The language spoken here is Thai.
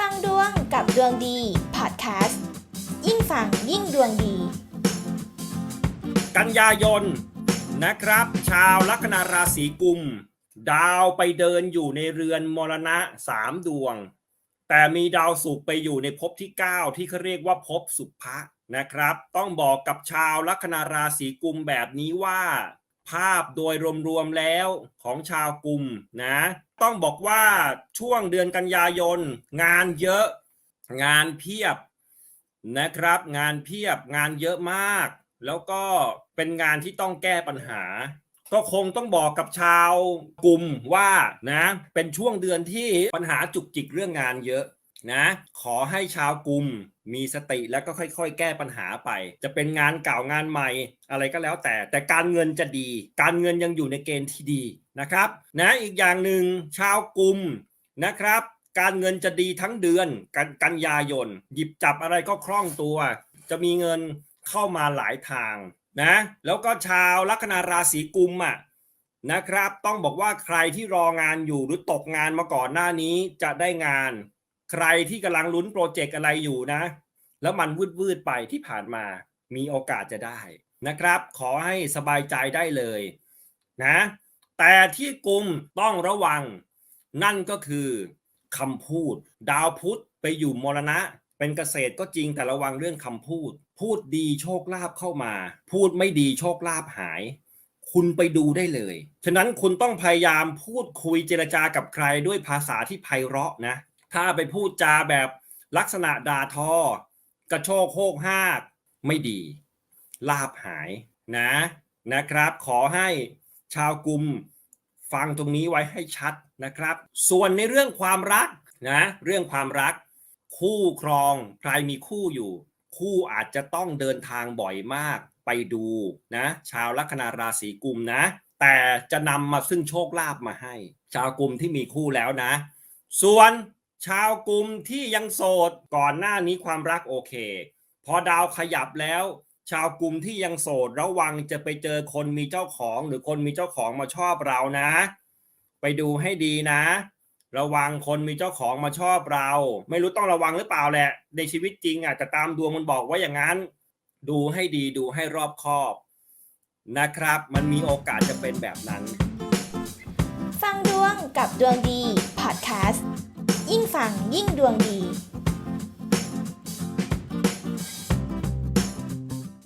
ฟังดวงกับดวงดีพอดแคสต์ยิ่งฟังยิ่งดวงดี กันยายนนะครับ ชาวลัคนาราศีกุม ดาวไปเดินอยู่ในเรือนมรณะสามดวง แต่มีดาวศุกร์ไปอยู่ในภพที่ 9 ที่เขาเรียกว่าภพสุภะนะครับ ต้องบอกกับชาวลัคนาราศีกุมแบบนี้ว่า ภาพโดยรวมๆแล้วของชาวกลุ่มนะ ต้องบอกว่าช่วงเดือนกันยายน งานเยอะงานเพียบนะครับ งานเพียบงานเยอะมาก แล้วก็เป็นงานที่ต้องแก้ปัญหา ก็คงต้องบอกกับชาวกลุ่มว่านะเป็นช่วงเดือนที่ปัญหาจุกจิกเรื่องงานเยอะ นะขอให้ชาวกลุ่มมีสติแล้วก็ค่อยๆ แก้ปัญหาไป จะเป็นงานเก่างานใหม่อะไรก็แล้วแต่ แต่การเงินจะดี การเงินยังอยู่ในเกณฑ์ที่ดีนะครับนะอีกอย่างหนึ่งชาวกลุ่มนะครับ การเงินจะดีทั้งเดือนกันกันยายน หยิบจับอะไรก็คล่องตัว จะมีเงินเข้ามาหลายทางนะแล้วก็ชาวลัคนาราศีกุมอะนะครับ ต้องบอกว่าใครที่รองานอยู่หรือตกงานมาก่อนหน้านี้จะได้งาน ใครที่กำลังลุ้นโปรเจกต์อะไรอยู่นะ แล้วมันวืดวืดๆไปที่ผ่านมามีโอกาสจะได้นะครับ ขอให้สบายใจได้เลยนะแต่ที่กลุ่มต้องระวัง นั่นก็คือคำพูด ดาวพุธไปอยู่มรณะ เป็นเกษตรก็จริงแต่ระวังเรื่องคำพูด พูดดีโชคลาภเข้ามา พูดไม่ดีโชคลาภหาย คุณไปดูได้เลย ฉะนั้นคุณต้องพยายามพูดคุยเจรจากับใครด้วยภาษาที่ไพเราะนะ ถ้าไปพูดจาแบบลักษณะด่าทอกระโชกโคกหากไม่ดี ลาบหายนะนะครับ ขอให้ชาวกลุ่มฟังตรงนี้ไว้ให้ชัดนะครับ ส่วนในเรื่องความรักนะเรื่องความรัก คู่ครองใครมีคู่อยู่ คู่อาจจะต้องเดินทางบ่อยมากไปดูนะชาวลัคนาราศีกุมนะ แต่จะนำมาซึ่งโชคลาภมาให้ ชาวกลุ่มที่มีคู่แล้วนะ ส่วน ชาวกลุ่มที่ยังโสดก่อนหน้านี้ความรักโอเค พอดาวขยับแล้ว ชาวกลุ่มที่ยังโสดระวังจะไปเจอคนมีเจ้าของ หรือคนมีเจ้าของมาชอบเรานะ ไปดูให้ดีนะ ระวังคนมีเจ้าของมาชอบเรา ไม่รู้ต้องระวังหรือเปล่าแหละ ในชีวิตจริงอะแต่ตามดวงมันบอกว่าอย่างนั้น ดูให้ดีดูให้รอบคอบนะครับ มันมีโอกาสจะเป็นแบบนั้น ฟังดวงกับดวงดีพอดแคสต์ ยิ่งฟังยิ่งดวงดี